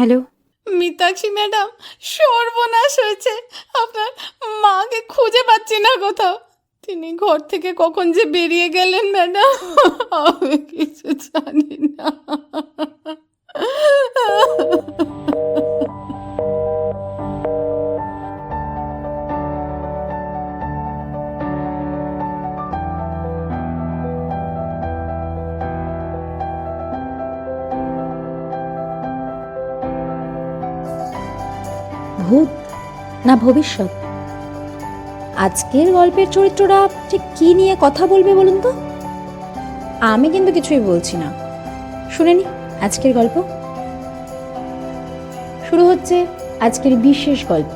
Hello? মিতাক্ষী madam, সর্বনাশ হয়েছে। আপনার মাকে খুঁজে পাচ্ছি না কোথাও। তিনি ঘর থেকে কখন যে বেরিয়ে গেলেন ম্যাডাম, আমি কিছু জানি না। ভূত না ভবিষ্যৎ? আজকের গল্পের চরিত্রটা ঠিক কি নিয়ে কথা বলবে বলুন তো? আমি কিন্তু কিছুই বলছি না। শুনে নি আজকের গল্প। শুরু হচ্ছে আজকের বিশেষ গল্প।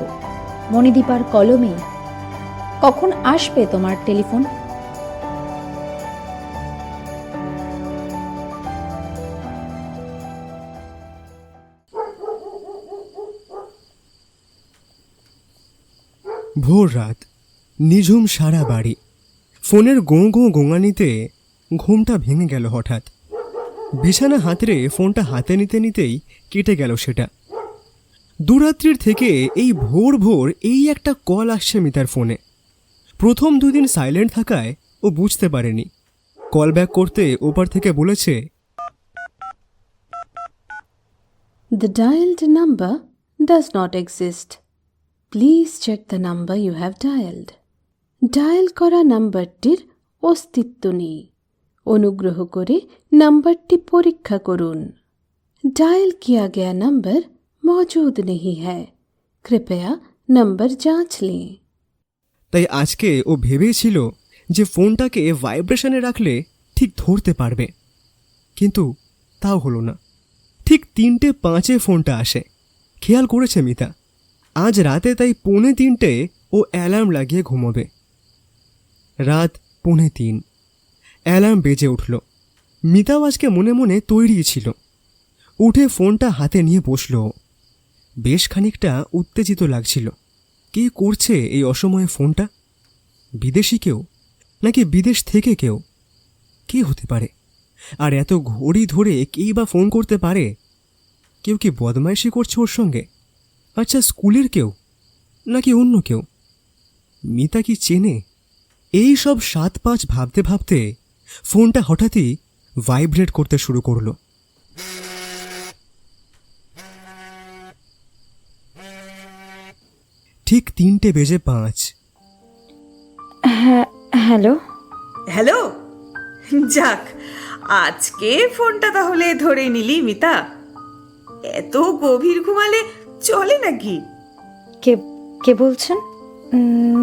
মণিদীপার কলমে। কখন আসবে তোমার টেলিফোন? ভোর রাত নিঝুম সারা বাড়ি। ফোনের গোঁ গোঁ গোঙানিতে ঘুমটা ভেঙে গেল হঠাৎ। বিছানা হাতড়ে ফোনটা হাতে নিতে নিতেই কেটে গেল সেটা। দুরাত্রির থেকে এই ভোর ভোর এই একটা কল আসছে মিতার ফোনে। প্রথম দুদিন সাইলেন্ট থাকায় ও বুঝতে পারেনি। কল ব্যাক করতে ওপার থেকে বলেছে the dialed number does not exist. Please check the number you have dialed. Dial করা নাম্বারটির অস্তিত্ব নেই অনুগ্রহ করে নাম্বারটি পরীক্ষা করুন डायल किया गया नंबर मौजूद नहीं है कृपया नंबर जांच लें তাই আজকে ও ভেবেছিল যে ফোনটাকে ভাইব্রেশনে রাখলে ঠিক ধরতে পারবে কিন্তু তাও হলো না ঠিক তিনটে পাঁচে ফোনটা আসে খেয়াল করেছে মিতা আজ রাতে তাই পৌনে তিনটে ও অ্যালার্ম লাগিয়ে ঘুমোবে। রাত পৌনে তিন। অ্যালার্ম বেজে উঠল। মিতাও আজকে মনে মনে তৈরি ছিল। উঠে ফোনটা হাতে নিয়ে বসল। বেশ খানিকটা উত্তেজিত লাগছিল। কে করছে এই অসময়ে ফোনটা? বিদেশি কেউ? নাকি বিদেশ থেকে কেউ? কে হতে পারে? আর এত ঘড়ি ধরে কেই বা ফোন করতে পারে? কেউ কি বদমাইশি করছে ওর সঙ্গে? আচ্ছা স্কুলের কেউ? নাকি অন্য কেউ? মিতা কি চেনে? এই সব সাত পাঁচ ভাবতে ভাবতে ফোনটা হঠাৎই ভাইব্রেট করতে শুরু করল। ঠিক তিনটে বেজে পাঁচ। হ্যাঁ হ্যালো? হ্যালো? যাক আজকে ফোনটা তাহলে ধরে নিলি মিতা। এত গভীর ঘুমালে চলে নাকি? কে কে বলছেন?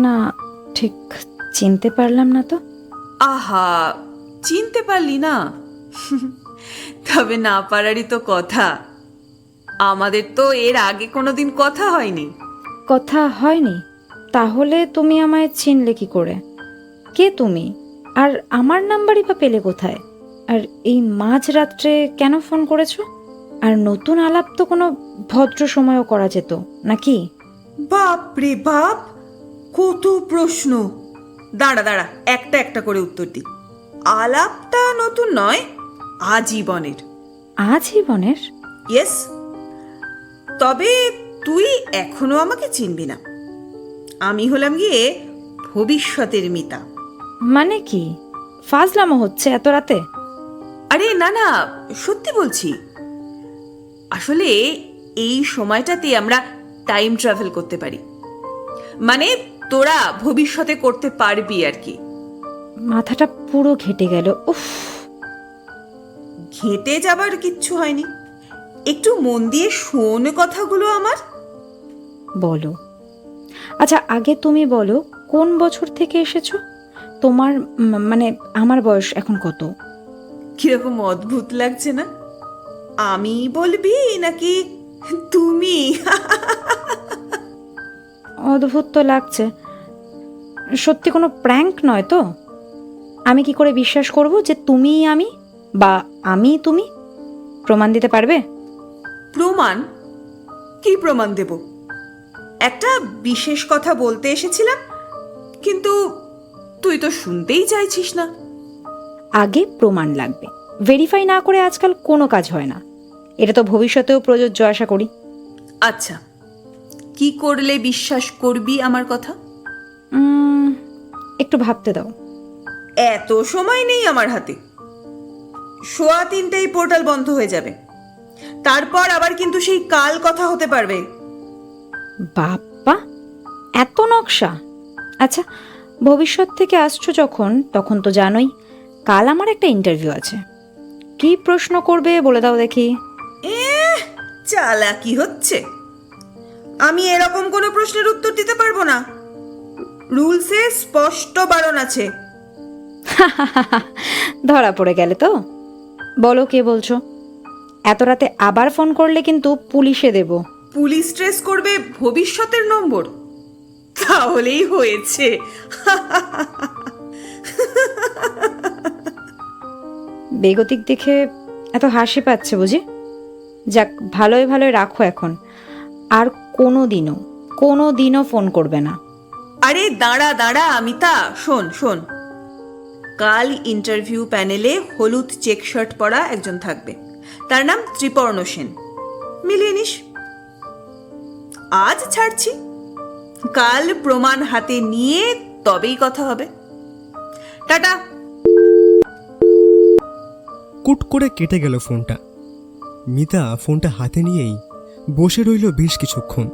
না ঠিক চিনতে পারলাম না তো। আহা চিনতে পারলি না? তবে না পারারই তো কথা। আমাদের তো এর আগে কোনোদিন কথা হয়নি। কথা হয়নি? তাহলে তুমি আমায় চিনলে কি করে? কে তুমি? আর আমার নাম্বারই বা পেলে কোথায়? আর এই মাঝ রাত্রে কেন ফোন করেছ? আর নতুন আলাপ তো কোনো ভদ্র সময়ও করা যেত নাকি? বাপ রে বাপ কত প্রশ্ন। দাঁড়া দাঁড়া একটা একটা করে উত্তর দি আলাপটা নতুন নয় আজীবনের। আজীবনের? ইয়েস তবে তুই এখনও আমাকে চিনবি না। আমি হলাম গিয়ে ভবিষ্যতের মিতা। মানে কি? ফাজলামো হচ্ছে এত রাতে? আরে না না সত্যি বলছি আসলে এই সময়টাতে আমরা টাইম ট্রাভেল করতে পারি। মানে তোরা ভবিষ্যতে করতে পারবি আর কি। মাথাটা পুরো ঘেটে গেল উফ। ঘেঁটে যাবার কিচ্ছু হয়নি। একটু মন দিয়ে শোন কথাগুলো আমার। বলো। আচ্ছা আগে তুমি বলো কোন বছর থেকে এসেছ? তোমার মানে আমার বয়স এখন কত? কীরকম অদ্ভুত লাগছে না? আমি বলবি নাকি তুমি? অদ্ভুত তো লাগছে। সত্যি কোনো প্র্যাঙ্ক নয় তো? আমি কি করে বিশ্বাস করব যে তুমিই আমি বা আমি তুমি? প্রমাণ দিতে পারবে? প্রমাণ? কি প্রমাণ দেব? একটা বিশেষ কথা বলতে এসেছিলাম কিন্তু তুই তো শুনতেই চাইছিস না। আগে প্রমাণ লাগবে। ভেরিফাই না করে আজকাল কোনো কাজ হয় না। এটা তো ভবিষ্যতেও প্রযোজ্য আশা করি। আচ্ছা কি করলে বিশ্বাস করবি আমার কথা? একটু ভাবতে দাও। এত সময় নেই আমার হাতে। সোয়া তিনটেই পোর্টাল বন্ধ হয়ে যাবে। তারপর আবার কিন্তু সেই কাল কথা হতে পারবে। বাপ্পা এত নকশা। আচ্ছা ভবিষ্যৎ থেকে আসছো যখন তখন তো জানোই কাল আমার একটা ইন্টারভিউ আছে। কি প্রশ্ন করবে বলে দাও দেখি। চালাকি হচ্ছে। আমি এরকম কোনো প্রশ্নের উত্তর দিতে পারব না। রুলসে স্পষ্ট বারণ আছে। ধরা পড়ে গেলে তো। বলো কে বলছো? এত রাতে আবার ফোন করলে কিন্তু পুলিশে দেব। পুলিশ ট্রেস করবে ভবিষ্যতের নম্বর। তাহলেই হয়েছে। বেগতিক দেখে এত হাসি পাচ্ছে বুঝি? যাক ভালোই ভালোই রাখো এখন। আর কোনো দিনও কোনো দিনও ফোন করবে না। আরে দাঁড়া দাঁড়া, অমিতা, শোন শোন। কাল ইন্টারভিউ প্যানেলে হলুদ চেক শার্ট পরা একজন থাকবে। তার নাম ত্রিপর্ণ সেন। মিলিয়ে নিস। আজ ছাড়ছি। কাল প্রমাণ হাতে নিয়ে তবেই কথা হবে। টাটা। কুট করে কেটে গেল ফোনটা। মিতা ফোনটা হাতে নিয়েই বসে রইল বেশ কিছুক্ষণ।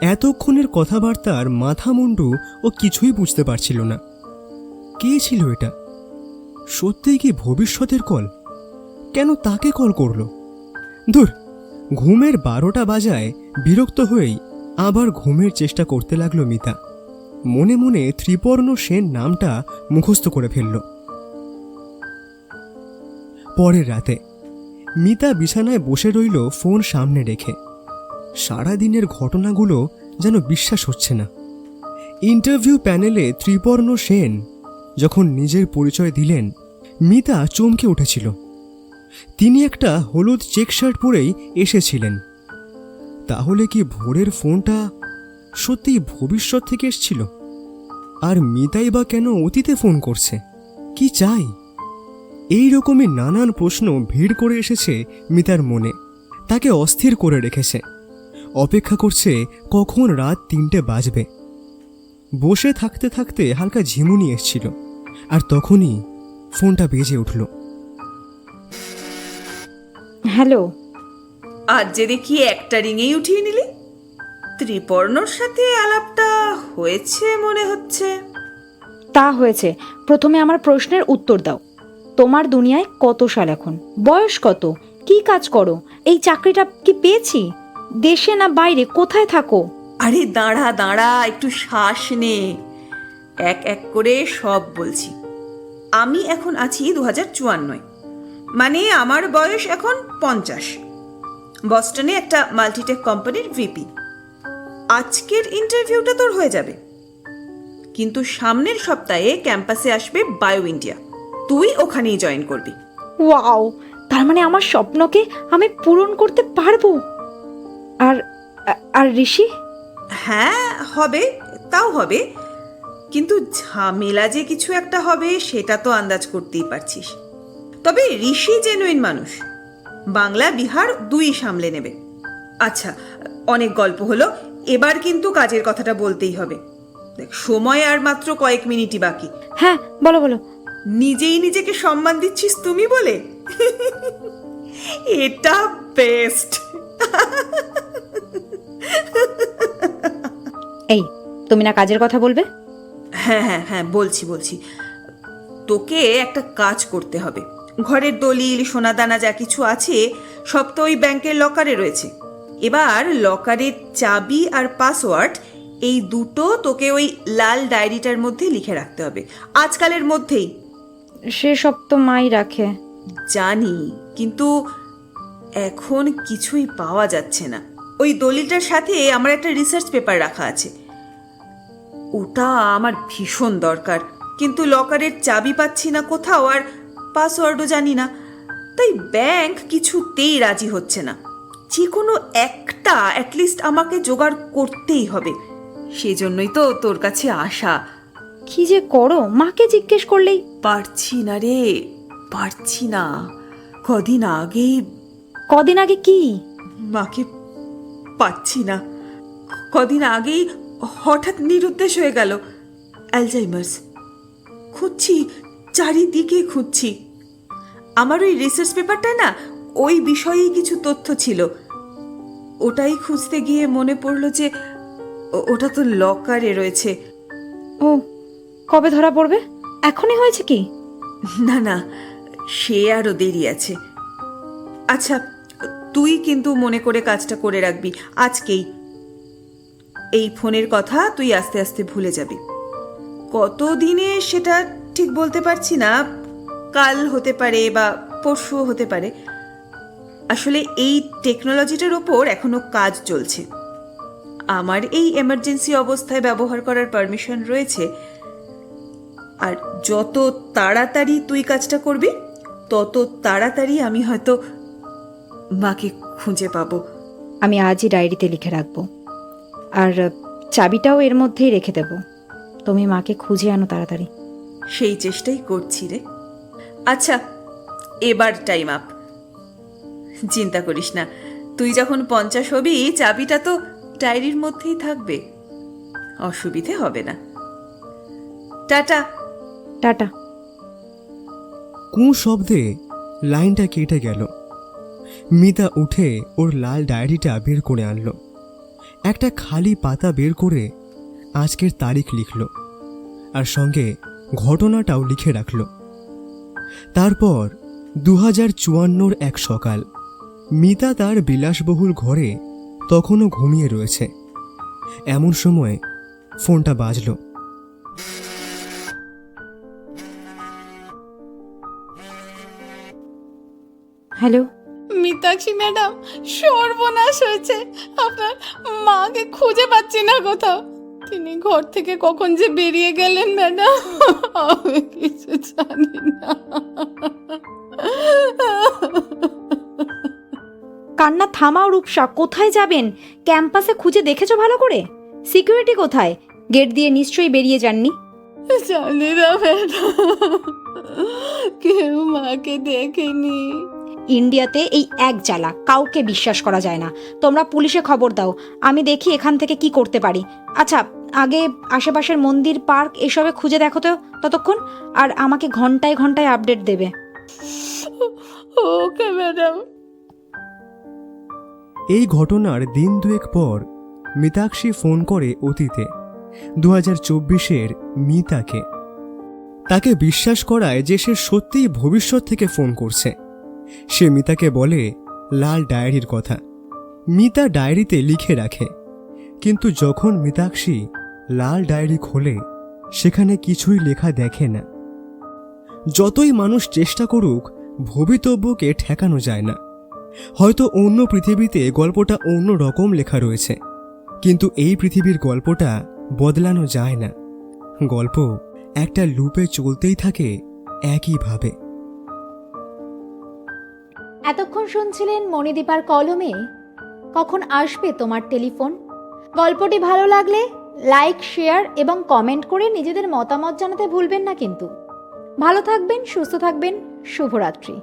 এতক্ষণের কথাবার্তার মাথা মুন্ডু ও কিছুই বুঝতে পারছিল না। কে ছিল এটা? সত্যিই কি ভবিষ্যতের কল? কেন তাকে কল করল? ধুর, ঘুমের বারোটা বাজায় বিরক্ত হয়েই আবার ঘুমের চেষ্টা করতে লাগল মিতা। মনে মনে ত্রিপর্ণ সেন নামটা মুখস্থ করে ফেলল। পরের রাতে। মিতা বিছানায় বসে রইল ফোন সামনে রেখে। সারা দিনের ঘটনাগুলো যেন বিশ্বাস হচ্ছে না। ইন্টারভিউ প্যানেলে ত্রিপর্ণ সেন যখন নিজের পরিচয় দিলেন, মিতা চমকে উঠেছিল। তিনি একটা হলুদ চেক শার্ট পরেই এসেছিলেন। তাহলে কি ভোরের ফোনটা সত্যিই ভবিষ্যৎ থেকে এসছিল? আর মিতাই বা কেন অতীতে ফোন করছে? কি চাই? এই রকমই নানান প্রশ্ন ভিড় করে এসেছে মিতার মনে। তাকে অস্থির করে রেখেছে। অপেক্ষা করছে কখন রাত তিনটে বাজবে। বসে থাকতে থাকতে হালকা ঝিমুনি এসছিল আর তখনই ফোনটা বেজে উঠল। হ্যালো। আজ যে দেখি একটা রিঙেই উঠিয়ে নিলি। ত্রিপর্ণর সাথে আলাপটা হয়েছে মনে হচ্ছে। তা হয়েছে। প্রথমে আমার প্রশ্নের উত্তর দাও। তোমার দুনিয়ায় কত সাল এখন? বয়স কত? কি কাজ করো? এই চাকরিটা কি পেয়েছি? দেশে না বাইরে, কোথায় থাকো? আরে দাঁড়া দাঁড়া, একটু শ্বাস নে। এক এক করে সব বলছি। আমি এখন আছি দু হাজার চুয়ান্নয়। মানে আমার বয়স এখন পঞ্চাশ। বস্টনে একটা মাল্টিটেক কোম্পানির ভিপি। আজকের ইন্টারভিউটা তোর হয়ে যাবে। কিন্তু সামনের সপ্তাহে ক্যাম্পাসে আসবে বায়ো ইন্ডিয়া। তুই ওখানেই জয়েন করবি। ওয়াও তার মানে আমার স্বপ্নকে আমি পূরণ করতে পারব? আর আর ঋষি? হ্যাঁ হবে তাও হবে। কিন্তু ঝামেলা যে কিছু একটা হবে সেটা তো আন্দাজ করতেই পারছিস। তবে ঋষি জেনুইন মানুষ। বাংলা বিহার দুই সামলে নেবে। আচ্ছা অনেক গল্প হলো এবার কিন্তু কাজের কথাটা বলতেই হবে। দেখ সময় আর মাত্র কয়েক মিনিটই বাকি। হ্যাঁ বলো বলো। নিজেই নিজেকে সম্মান দিচ্ছিস তুমি বলে? এটা বেস্ট এই তুমি না কাজের কথা বলবে? হ্যাঁ হ্যাঁ হ্যাঁ বলছি বলছি। তোকে একটা কাজ করতে হবে। ঘরের দলিল সোনাদানা যা কিছু আছে সব তো ওই ব্যাংকের লকারে রয়েছে। এবার লকারের চাবি আর পাসওয়ার্ড এই দুটো তোকে ওই লাল ডায়েরিটার মধ্যে লিখে রাখতে হবে। আজকালের মধ্যেই। সেসব তো মাই রাখে। জানি, কিন্তু এখন কিছুই পাওয়া যাচ্ছে না। ওই দলিলটার সাথে আমার একটা রিসার্চ পেপার রাখা আছে। ওটা আমার ভীষণ দরকার, কিন্তু লকারের চাবি পাচ্ছি না কোথাও আর পাসওয়ার্ডও জানি না। তাই ব্যাংক কিছুতেই রাজি হচ্ছে না। যে কোনো একটা অ্যাটলিস্ট আমাকে জোগাড় করতেই হবে। সেজন্যই তো তোর কাছে আসা। কি যে করো মাকে জিজ্ঞেস করলেই পারছি না রে পারছি না। কদিন আগেই কদিন আগে কি? মাকে পাচ্ছি না। কদিন আগেই হঠাৎ নিরুদ্দেশ হয়ে গেল অ্যালজাইমার্স। খুঁজছি চারিদিকে খুঁজছি। আমার ওই রিসার্চ পেপারটায় না ওই বিষয়েই কিছু তথ্য ছিল। ওটাই খুঁজতে গিয়ে মনে পড়ল যে ওটা তো লকারে রয়েছে। ও কবে ধরা পড়বে? এখনই হয়েছে কি? না না, সে আরও দেরি আছে। আচ্ছা তুই কিন্তু মনে করে কাজটা করে রাখবি, আজকেই। এই ফোনের কথা তুই আস্তে আস্তে ভুলে যাবি। কতদিনে সেটা ঠিক বলতে পারছি না, কাল হতে পারে বা পরশুও হতে পারে। আসলে এই টেকনোলজিটার ওপর এখনও কাজ চলছে। আমার এই এমার্জেন্সি অবস্থায় ব্যবহার করার পারমিশন রয়েছে আর যত তাড়াতাড়ি তুই কাজটা করবি তত তাড়াতাড়ি আমি হয়তো মাকে খুঁজে পাবো। আমি আজই ডায়েরিতে লিখে রাখব। আর চাবিটাও এর মধ্যেই রেখে দেব। তুমি মাকে খুঁজে আনো তাড়াতাড়ি। সেই চেষ্টাই করছি রে। আচ্ছা এবার টাইম আপ চিন্তা করিস না তুই যখন পঞ্চাশ হবি চাবিটা তো ডায়েরির মধ্যেই থাকবে। অসুবিধে হবে না। টাটা। টাটা। কু শব্দে লাইনটা কেটে গেল। মিতা উঠে ওর লাল ডায়েরিটা বের করে আনলো। একটা খালি পাতা বের করে আজকের তারিখ লিখল আর সঙ্গে ঘটনাটাও লিখে রাখল। তারপর দু হাজার চুয়ান্নর এক সকাল মিতা তার বিলাসবহুল ঘরে তখনও ঘুমিয়ে রয়েছে। এমন সময় ফোনটা বাজলো। হ্যালো? মিতাক্ষী ম্যাডাম সর্বনাশ হয়েছে। আপনার মাকে খুঁজে পাচ্ছি না কোথাও। তিনি ঘর থেকে কখন যে বেরিয়ে গেলেন ম্যাডাম আমি কিছু জানি না। কান্না থামাও রূপসা কোথায় যাবেন? ক্যাম্পাসে খুঁজে দেখেছ ভালো করে? সিকিউরিটি কোথায়? গেট দিয়ে নিশ্চয়ই বেরিয়ে যাননি। জানি না ম্যাডাম কেউ মাকে দেখেনি। ইন্ডিয়াতে এই এক জ্বালা কাউকে বিশ্বাস করা যায় না। তোমরা পুলিশে খবর দাও আমি দেখি এখান থেকে কি করতে পারি। আচ্ছা আগে আশেপাশের মন্দির পার্ক এসবে খুঁজে দেখো তো ততক্ষণ আর আমাকে ঘন্টায় ঘন্টায় আপডেট দেবে। Okay madam. এই ঘটনার দিন দুয়েক পর মিতাক্ষী ফোন করে অতীতে দু হাজার চব্বিশের মিতাকে। তাকে বিশ্বাস করায় যে সে সত্যিই ভবিষ্যৎ থেকে ফোন করছে। সে মিতাকে বলে লাল ডায়েরির কথা। মিতা ডায়েরিতে লিখে রাখে। কিন্তু যখন মিতাক্ষী লাল ডায়েরি খোলে, সেখানে কিছুই লেখা দেখে না। যতই মানুষ চেষ্টা করুক, ভবিতব্যকে ঠেকানো যায় না। হয়তো অন্য পৃথিবীতে গল্পটা অন্য রকম লেখা রয়েছে। কিন্তু এই পৃথিবীর গল্পটা বদলানো যায় না। গল্প একটা লুপে চলতেই থাকে একইভাবে। এতক্ষণ শুনছিলেন মণিদীপার কলমে? কখন আসবে তোমার টেলিফোন? গল্পটি ভালো লাগলে লাইক, শেয়ার এবং কমেন্ট করে নিজেদের মতামত জানাতে ভুলবেন না কিন্তু। ভালো থাকবেন, সুস্থ থাকবেন, শুভরাত্রি।